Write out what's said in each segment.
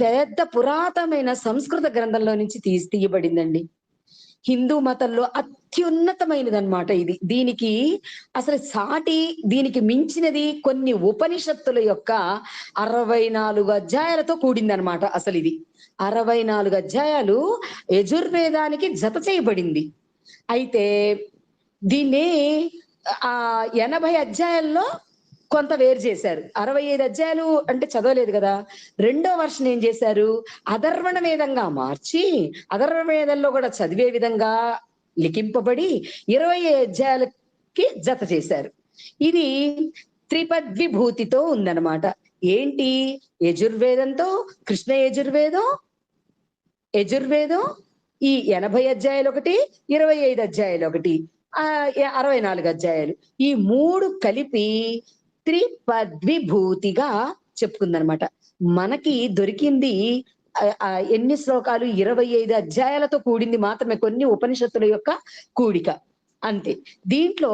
పెద్ద పురాతనమైన సంస్కృత గ్రంథంలో నుంచి తీసి తీయబడిందండి. హిందూ మతంలో అత్యున్నతమైనది అనమాట ఇది. దీనికి అసలు సాటి దీనికి మించినది కొన్ని ఉపనిషత్తుల యొక్క అరవై నాలుగు అధ్యాయాలతో కూడిందనమాట అసలు ఇది. అరవై నాలుగు అధ్యాయాలు యజుర్వేదానికి జత చేయబడింది. అయితే దీన్ని ఆ ఎనభై అధ్యాయాల్లో కొంత వేరు చేశారు. అరవై ఐదు అధ్యాయాలు అంటే చదవలేదు కదా. రెండో వర్షన్ ఏం చేశారు? అధర్వణ వేదంగా మార్చి అధర్వణ వేదంలో కూడా చదివే విధంగా లిఖింపబడి ఇరవై అధ్యాయాలకి జత చేశారు. ఇది త్రిపద్విభూతితో ఉందన్నమాట. ఏంటి? యజుర్వేదంతో కృష్ణ యజుర్వేదం యజుర్వేదం ఈ ఎనభై అధ్యాయాలు ఒకటి ఇరవై ఐదు అధ్యాయాలు ఒకటి ఆ అరవై నాలుగు అధ్యాయాలు. ఈ మూడు కలిపి త్రిపద్విభూతిగా చెప్పుకుందనమాట. మనకి దొరికింది ఎన్ని శ్లోకాలు? ఇరవై ఐదు అధ్యాయాలతో కూడింది మాత్రమే కొన్ని ఉపనిషత్తుల యొక్క కూడిక. అంతే. దీంట్లో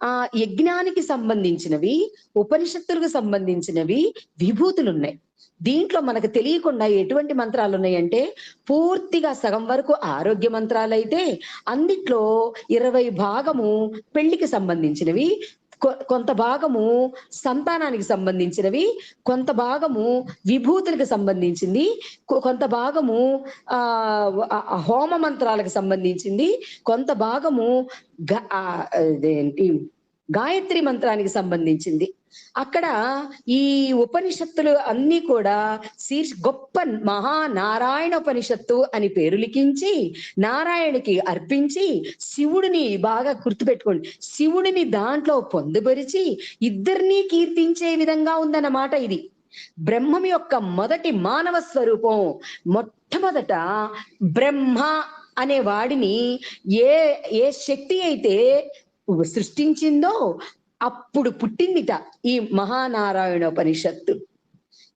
ఆ యజ్ఞానికి సంబంధించినవి ఉపనిషత్తులకు సంబంధించినవి విభూతులు ఉన్నాయి దీంట్లో మనకు తెలియకుండా ఎటువంటి మంత్రాలు ఉన్నాయంటే పూర్తిగా సగం వరకు ఆరోగ్య మంత్రాలు అయితే అందిట్లో ఇరవై భాగము పెళ్ళికి సంబంధించినవి కొంత భాగము సంతానానికి సంబంధించినవి కొంత భాగము విభూతులకు సంబంధించింది కొంత భాగము ఆ హోమ మంత్రాలకు సంబంధించింది కొంత భాగము ఏంటి గాయత్రి మంత్రానికి సంబంధించింది. అక్కడ ఈ ఉపనిషత్తులు అన్ని కూడా శీర్ష గొప్ప మహానారాయణ ఉపనిషత్తు అని పేరు లిఖించి నారాయణకి అర్పించి శివుడిని బాగా గుర్తుపెట్టుకోండి. శివుడిని దాంట్లో పొందుపరిచి ఇద్దరినీ కీర్తించే విధంగా ఉందన్నమాట ఇది. బ్రహ్మం యొక్క మొదటి మానవ స్వరూపం మొట్టమొదట బ్రహ్మ అనే వాడిని ఏ ఏ శక్తి అయితే సృష్టించిందో అప్పుడు పుట్టిందిట ఈ మహానారాయణ ఉపనిషత్తు.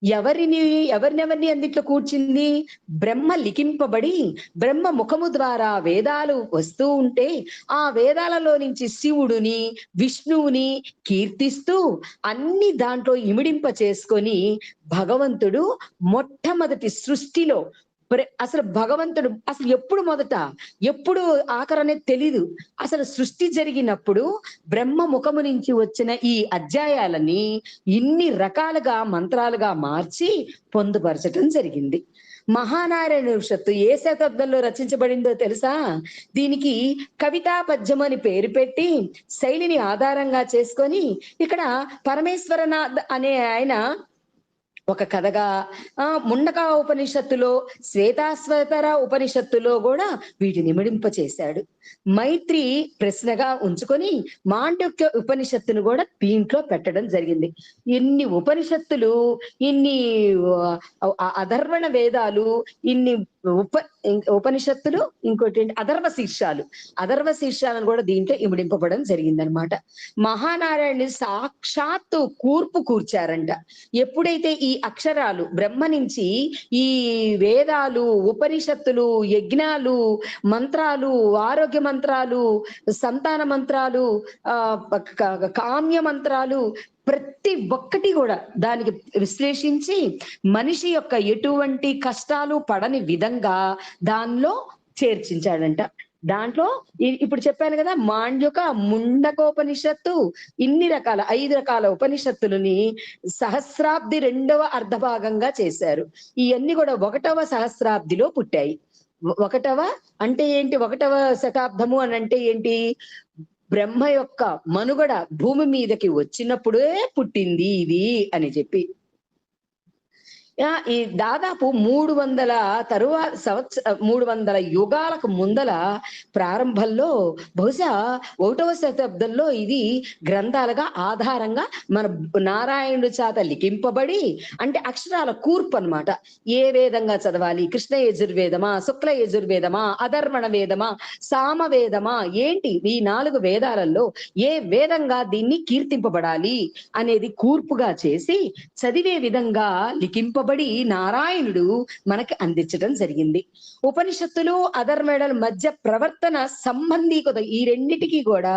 ఎవరిని ఎవరినెవరిని అందుట్లో కూర్చింది? బ్రహ్మ లిఖింపబడి బ్రహ్మ ముఖము ద్వారా వేదాలు వస్తూ ఉంటే ఆ వేదాలలో నుంచి శివుడుని విష్ణువుని కీర్తిస్తూ అన్ని దాంట్లో ఇమిడింప చేసుకొని భగవంతుడు మొట్టమొదటి సృష్టిలో అసలు భగవంతుడు అసలు ఎప్పుడు మొదట ఎప్పుడు ఆఖరు అనేది తెలీదు. అసలు సృష్టి జరిగినప్పుడు బ్రహ్మ ముఖము నుంచి వచ్చిన ఈ అధ్యాయాలని ఇన్ని రకాలుగా మంత్రాలుగా మార్చి పొందుపరచటం జరిగింది. మహానారాయణ ఉపనిషత్తు ఏ శతాబ్దంలో రచించబడిందో తెలుసా? దీనికి కవితా పద్యం అని పేరు పెట్టి శైలిని ఆధారంగా చేసుకొని ఇక్కడ పరమేశ్వరనాథ్ అనే ఆయన ఒక కథగా. ఆ ముండక ఉపనిషత్తులో శ్వేతాశ్వతర ఉపనిషత్తులో కూడా వీటిని మిడింప చేశాడు మైత్రి ప్రశ్నగా ఉంచుకొని మాండక్య ఉపనిషత్తును కూడా దీంట్లో పెట్టడం జరిగింది. ఇన్ని ఉపనిషత్తులు ఇన్ని అధర్వణ వేదాలు ఇన్ని ఉప ఉపనిషత్తులు ఇంకోటి అధర్వ శీర్షాలు. అధర్వ శీర్షాలను కూడా దీంట్లో ఇమిడింపబడడం జరిగిందనమాట. మహానారాయణుని సాక్షాత్తు కూర్పు కూర్చారంట. ఎప్పుడైతే ఈ అక్షరాలు బ్రహ్మ నుంచి ఈ వేదాలు ఉపనిషత్తులు యజ్ఞాలు మంత్రాలు ఆరోగ్య మంత్రాలు సంతాన మంత్రాలు ఆ కామ్య మంత్రాలు ప్రతి ఒక్కటి కూడా దానికి విశ్లేషించి మనిషి యొక్క ఎటువంటి కష్టాలు పడని విధంగా దానిలో చేర్చించాడంట. దాంట్లో ఇప్పుడు చెప్పాను కదా మాండ్యుక ముండకోపనిషత్తు ఇన్ని రకాల ఐదు రకాల ఉపనిషత్తులని సహస్రాబ్ది రెండవ అర్ధభాగంగా చేశారు. ఇవన్నీ కూడా ఒకటవ సహస్రాబ్దిలో పుట్టాయి. ఒకటవ? అంటే ఏంటి? ఒకటవ శతాబ్దము అని అంటే ఏంటి? బ్రహ్మ యొక్క మనుగడ భూమి మీదకి వచ్చినప్పుడే పుట్టింది ఇది అని చెప్పి. ఈ దాదాపు మూడు వందల తరువాత సంవత్సర మూడు వందల యుగాలకు ముందల ప్రారంభంలో బహుశా ఒకటవ శతాబ్దంలో ఇది గ్రంథాలుగా ఆధారంగా మన నారాయణుడు చేత లిఖింపబడి అంటే అక్షరాల కూర్పు అనమాట ఏ వేదంగా చదవాలి? కృష్ణ యజుర్వేదమా శుక్ల యజుర్వేదమా అధర్మణ వేదమా సామవేదమా? ఏంటి? ఈ నాలుగు వేదాలలో ఏ వేదంగా దీన్ని కీర్తింపబడాలి అనేది కూర్పుగా చేసి చదివే విధంగా లిఖింప చెప్పబడి నారాయణుడు మనకి అందించడం జరిగింది. ఉపనిషత్తులు అధర్మేడల మధ్య ప్రవర్తన సంబంధీకత ఈ రెండిటికి కూడా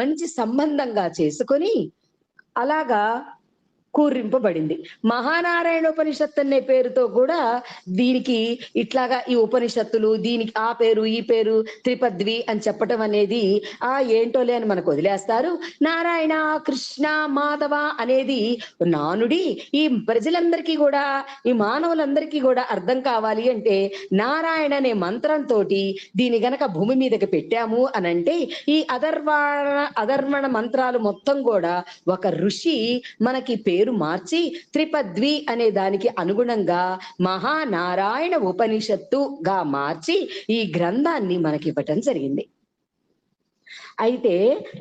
మంచి సంబంధంగా చేసుకొని అలాగా కూరింపబడింది మహానారాయణ ఉపనిషత్ అనే పేరుతో కూడా దీనికి ఇట్లాగా ఈ ఉపనిషత్తులు దీనికి ఆ పేరు ఈ పేరు త్రిపద్వి అని చెప్పటం అనేది ఆ ఏంటోలే అని మనకు వదిలేస్తారు. నారాయణ కృష్ణ మాధవ అనేది నానుడి. ఈ ప్రజలందరికీ కూడా ఈ మానవులందరికీ కూడా అర్థం కావాలి అంటే నారాయణ అనే మంత్రంతో దీని గనక భూమి మీదకి పెట్టాము అని అంటే ఈ అధర్వ అధర్వణ మంత్రాలు మొత్తం కూడా ఒక ఋషి మనకి పేరు మార్చి త్రిపద్వి అనే దానికి అనుగుణంగా మహానారాయణ ఉపనిషత్తుగా మార్చి ఈ గ్రంథాన్ని మనకి ఇవ్వటం జరిగింది. అయితే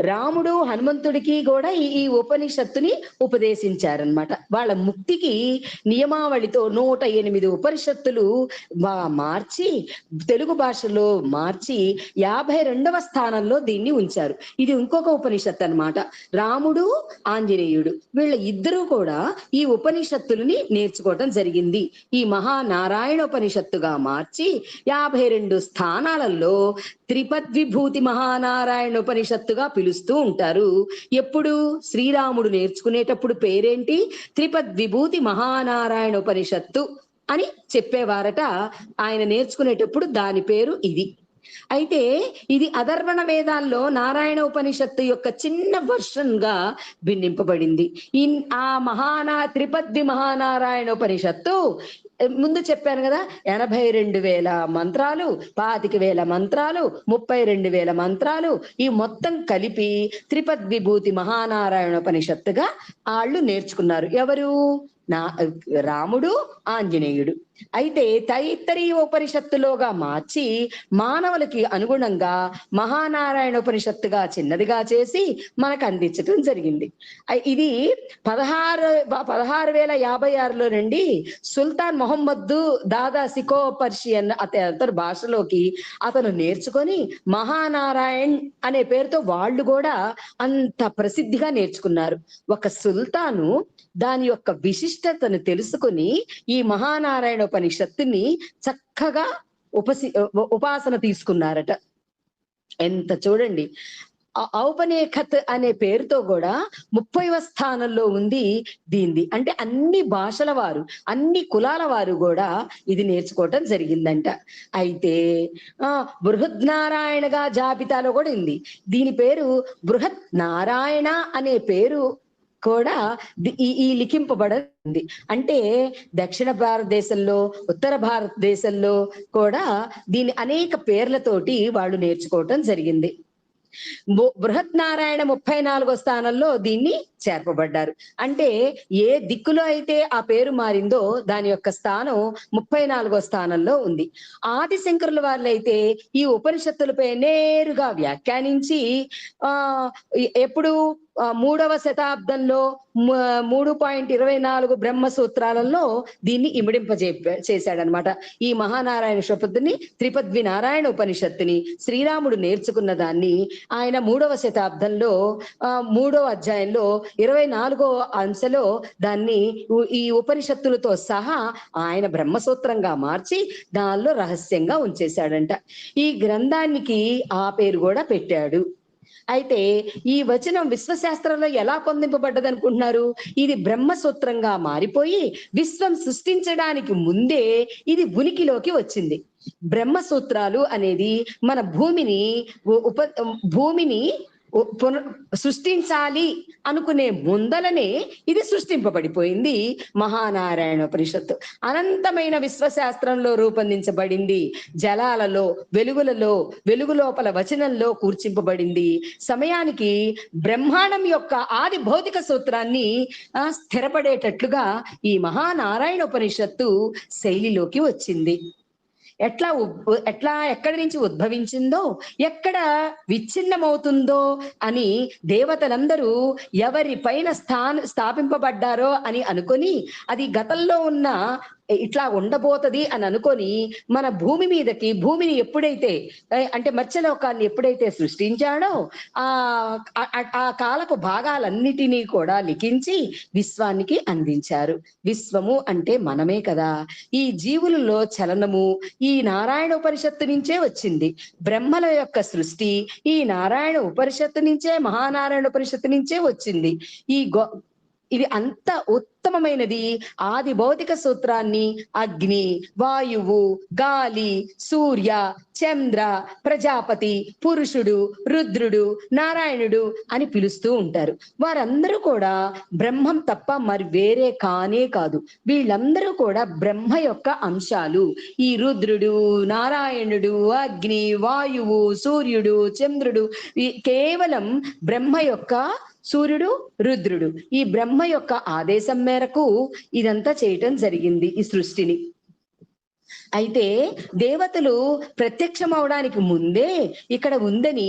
రాముడు హనుమంతుడికి కూడా ఈ ఉపనిషత్తుని ఉపదేశించారనమాట వాళ్ళ ముక్తికి నియమావళితో నూట ఎనిమిది ఉపనిషత్తులు మార్చి తెలుగు భాషలో మార్చి యాభై రెండవ స్థానంలో దీన్ని ఉంచారు. ఇది ఇంకొక ఉపనిషత్తు అన్నమాట. రాముడు ఆంజనేయుడు వీళ్ళ ఇద్దరూ కూడా ఈ ఉపనిషత్తులని నేర్చుకోవటం జరిగింది. ఈ మహానారాయణ ఉపనిషత్తుగా మార్చి యాభై రెండు స్థానాలలో త్రిపద్విభూతి మహానారాయణ ఉపనిషత్తుగా పిలుస్తూ ఉంటారు. ఎప్పుడు? శ్రీరాముడు నేర్చుకునేటప్పుడు పేరేంటి? త్రిపద్విభూతి మహానారాయణ ఉపనిషత్తు అని చెప్పేవారట. ఆయన నేర్చుకునేటప్పుడు దాని పేరు ఇది. అయితే ఇది అధర్వణ వేదాల్లో నారాయణ ఉపనిషత్తు యొక్క చిన్న వర్షన్గా భిన్నింపబడింది. ఈ ఆ మహానా త్రిపద్వి మహానారాయణ ఉపనిషత్తు ముందు చెప్పాను కదా ఎనభై రెండు వేల మంత్రాలు పాతిక వేల మంత్రాలు ముప్పై రెండు వేల మంత్రాలు ఈ మొత్తం కలిపి త్రిపద్ విభూతి మహానారాయణ ఉపనిషత్తుగా వాళ్ళు నేర్చుకున్నారు. ఎవరు? నా రాముడు ఆంజనేయుడు. అయితే తైత్తరీయ ఉపనిషత్తులోగా మార్చి మానవులకి అనుగుణంగా మహానారాయణ ఉపనిషత్తుగా చిన్నదిగా చేసి మనకు అందించడం జరిగింది. ఇది పదహారు పదహారు వేల యాభై ఆరులో నుండి సుల్తాన్ మొహమ్మద్ దాదా సికో పర్షియన్ అత- అతని భాషలోకి అతను నేర్చుకొని మహానారాయణ్ అనే పేరుతో వాళ్ళు కూడా అంత ప్రసిద్ధిగా నేర్చుకున్నారు. ఒక సుల్తాను దాని యొక్క విశిష్టతను తెలుసుకుని ఈ మహానారాయణ ఉపనిషత్తుని చక్కగా ఉపసి ఉపాసన తీసుకున్నారట. ఎంత చూడండి. ఔపనేఖత్ అనే పేరుతో కూడా ముప్పైవ స్థానంలో ఉంది దీనిది. అంటే అన్ని భాషల వారు అన్ని కులాల వారు కూడా ఇది నేర్చుకోవటం జరిగిందంట. అయితే ఆ బృహద్నారాయణగా జాబితాలో కూడా ఉంది. దీని పేరు బృహత్ నారాయణ అనే పేరు కూడా ఈ ఈ లిఖింపబడింది. అంటే దక్షిణ భారతదేశంలో ఉత్తర భారతదేశంలో కూడా దీని అనేక పేర్లతోటి వాళ్ళు నేర్చుకోవటం జరిగింది. బు- బృహత్ నారాయణ ముప్పై నాలుగో స్థానంలో దీన్ని చేర్పబడ్డారు. అంటే ఏ దిక్కులో అయితే ఆ పేరు మారిందో దాని యొక్క స్థానం ముప్పై నాలుగో స్థానంలో ఉంది. ఆదిశంకరుల వాళ్ళైతే ఈ ఉపనిషత్తులపై నేరుగా వ్యాఖ్యానించి ఆ ఎప్పుడు మూడవ శతాబ్దంలో మూడు పాయింట్ ఇరవై నాలుగు బ్రహ్మ సూత్రాలలో దీన్ని ఇమిడింపజే చేశాడనమాట. ఈ మహానారాయణ శపథుని త్రిపద్వి నారాయణ ఉపనిషత్తుని శ్రీరాముడు నేర్చుకున్న దాన్ని ఆయన మూడవ శతాబ్దంలో ఆ మూడవ అధ్యాయంలో ఇరవై నాలుగో అంశలో దాన్ని ఈ ఉపనిషత్తులతో సహా ఆయన బ్రహ్మసూత్రంగా మార్చి దానిలో రహస్యంగా ఉంచేశాడంట. ఈ గ్రంథానికి ఆ పేరు కూడా పెట్టాడు. అయితే ఈ వచనం విశ్వశాస్త్రంలో ఎలా పొందింపబడ్డది అనుకుంటున్నారు ఇది బ్రహ్మసూత్రంగా మారిపోయి విశ్వం సృష్టించడానికి ముందే ఇది ఉనికిలోకి వచ్చింది. బ్రహ్మసూత్రాలు అనేది మన భూమిని ఉప భూమిని సృష్టించాలి అనుకునే ముందలనే ఇది సృష్టింపబడిపోయింది మహానారాయణ పరిషత్తు అనంతమైన విశ్వశాస్త్రంలో రూపొందించబడింది జలాలలో వెలుగులలో వెలుగు లోపల వచనంలో కూర్చింపబడింది. సమయానికి బ్రహ్మాండం యొక్క ఆది భౌతిక సూత్రాన్ని ఆ, స్థిరపడేటట్లుగా ఈ మహానారాయణ ఉపనిషత్తు శైలిలోకి వచ్చింది. ఎట్లా ఉద్- ఎట్లా ఎక్కడి నుంచి ఉద్భవించిందో ఎక్కడ విచ్ఛిన్నమవుతుందో అని దేవతలందరూ ఎవరి పైన స్థాన స్థాపింపబడ్డారో అని అనుకొని అది గతంలో ఉన్న ఇట్లా ఉండబోతది అని అనుకొని మన భూమి మీదకి భూమిని ఎప్పుడైతే అంటే మత్స్యలోకాన్ని ఎప్పుడైతే సృష్టించాడో ఆ ఆ- కాలపు భాగాలన్నిటినీ కూడా లిఖించి విశ్వానికి అందించారు. విశ్వము అంటే మనమే కదా. ఈ జీవులలో చలనము ఈ నారాయణ ఉపనిషత్తు నుంచే వచ్చింది. బ్రహ్మల యొక్క సృష్టి ఈ నారాయణ ఉపనిషత్తు నుంచే మహానారాయణ ఉపనిషత్తు నుంచే వచ్చింది. ఈ గో ఇది అంత ఉత్తమమైనది. ఆది భౌతిక సూత్రాన్ని అగ్ని వాయువు గాలి సూర్య చంద్ర ప్రజాపతి పురుషుడు రుద్రుడు నారాయణుడు అని పిలుస్తూ ఉంటారు. వారందరూ కూడా బ్రహ్మం తప్ప మరి వేరే కానే కాదు. వీళ్ళందరూ కూడా బ్రహ్మ యొక్క అంశాలు. ఈ రుద్రుడు నారాయణుడు అగ్ని వాయువు సూర్యుడు చంద్రుడు కేవలం బ్రహ్మ యొక్క సూర్యుడు రుద్రుడు. ఈ బ్రహ్మ యొక్క ఆదేశం మేరకు ఇదంతా చేయటం జరిగింది ఈ సృష్టిని. అయితే దేవతలు ప్రత్యక్షం అవడానికి ముందే ఇక్కడ ఉందని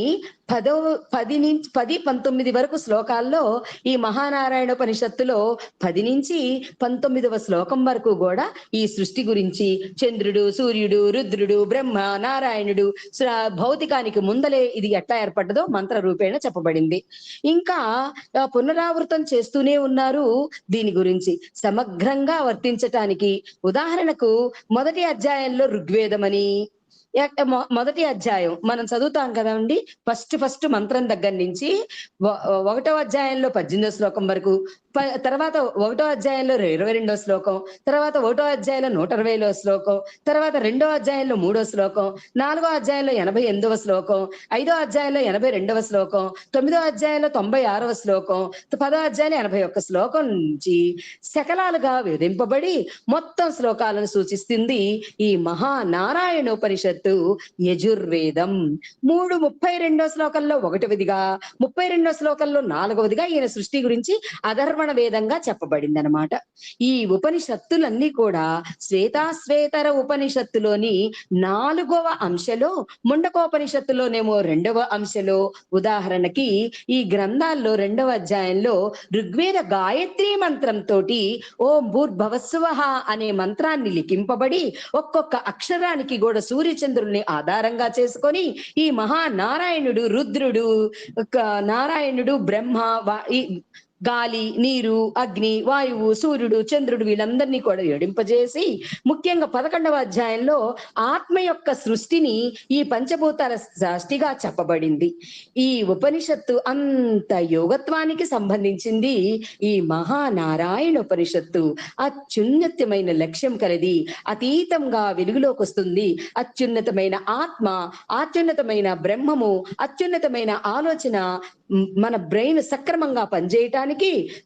పదో పది నుంచి పది పంతొమ్మిది వరకు శ్లోకాల్లో ఈ మహానారాయణ ఉపనిషత్తులో పది నుంచి పంతొమ్మిదవ శ్లోకం వరకు కూడా ఈ సృష్టి గురించి చంద్రుడు సూర్యుడు రుద్రుడు బ్రహ్మ నారాయణుడు భౌతికానికి ముందలే ఇది ఎట్లా ఏర్పడ్డదో మంత్ర రూపేణ చెప్పబడింది. ఇంకా పునరావృతం చేస్తూనే ఉన్నారు దీని గురించి. సమగ్రంగా వర్తించటానికి ఉదాహరణకు మొదటి అధ్యాయంలో ఋగ్వేదమని మొదటి అధ్యాయం. మనం చదువుతాం కదండి? ఫస్ట్ ఫస్ట్ మంత్రం దగ్గర నుంచి ఒకటో అధ్యాయంలో పద్దెనిమిదో శ్లోకం వరకు తర్వాత ఒకటో అధ్యాయంలో ఇరవై రెండో శ్లోకం తర్వాత ఒకటో అధ్యాయంలో నూట ఇరవైలో శ్లోకం తర్వాత రెండో అధ్యాయంలో మూడో శ్లోకం నాలుగో అధ్యాయంలో ఎనభై ఎనిమిదవ శ్లోకం ఐదో అధ్యాయంలో ఎనభై రెండవ శ్లోకం తొమ్మిదో అధ్యాయంలో తొంభై ఆరవ శ్లోకం పదో అధ్యాయం ఎనభై ఒక్క శ్లోకం నుంచి శకలాలుగా విధింపబడి మొత్తం శ్లోకాలను సూచిస్తుంది ఈ ఉపనిషత్తు యజుర్వేదం. మూడు ముప్పై రెండో శ్లోకంలో ఒకటవదిగా ముప్పై రెండో శ్లోకంలో నాలుగవదిగా ఈయన సృష్టి గురించి అధర్వణ వేదంగా చెప్పబడింది అనమాట ఈ ఉపనిషత్తులన్నీ కూడా శ్వేతాశ్వేతర ఉపనిషత్తులోని నాలుగవ అంశలో ముండకోపనిషత్తులోనేమో రెండవ అంశలో ఉదాహరణకి ఈ గ్రంథాల్లో రెండవ అధ్యాయంలో ఋగ్వేద గాయత్రి మంత్రంతో ఓం భూర్భవస్వహ అనే మంత్రాన్ని లిఖింపబడి ఒక్కొక్క అక్షరానికి కూడా సూర్యచంద్రుల్ని ఆధారంగా చేసుకొని ఈ మహానారాయణుడు రుద్రుడు నారాయణుడు బ్రహ్మ ఈ గాలి నీరు అగ్ని వాయువు సూర్యుడు చంద్రుడు వీళ్ళందరినీ కూడా ఎడింపజేసి ముఖ్యంగా పదకొండవ అధ్యాయంలో ఆత్మ యొక్క సృష్టిని ఈ పంచభూతాల సృష్టిగా చెప్పబడింది. ఈ ఉపనిషత్తు అంత యోగత్వానికి సంబంధించింది. ఈ మహానారాయణ ఉపనిషత్తు అత్యున్నతమైన లక్ష్యం కలది అతీతంగా వెలుగులోకి వస్తుంది. అత్యున్నతమైన ఆత్మ అత్యున్నతమైన బ్రహ్మము అత్యున్నతమైన ఆలోచన మన బ్రెయిన్ సక్రమంగా పనిచేయటానికి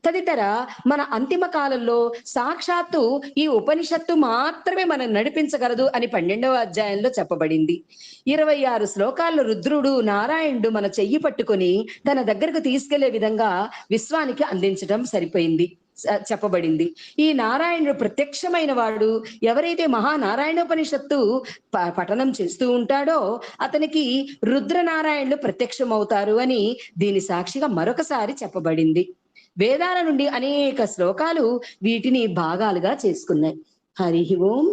తదితర మన అంతిమ కాలంలో సాక్షాత్తు ఈ ఉపనిషత్తు మాత్రమే మనం నడిపించగలదు అని పన్నెండవ అధ్యాయంలో చెప్పబడింది. ఇరవై ఆరు శ్లోకాల్లో రుద్రుడు నారాయణుడు మన చెయ్యి పట్టుకొని తన దగ్గరకు తీసుకెళ్ళే విధంగా విశ్వానికి అందించడం సరిపోయింది. చెప్పబడింది. ఈ నారాయణుడు ప్రత్యక్షమైన వాడు. ఎవరైతే మహానారాయణోపనిషత్తు ప- పఠనం చేస్తూ ఉంటాడో అతనికి రుద్రనారాయణులు ప్రత్యక్షమవుతారు అని దీని సాక్షిగా మరొకసారి చెప్పబడింది. వేదాల నుండి అనేక శ్లోకాలు వీటిని భాగాలుగా చేసుకున్నాయి. హరి ఓం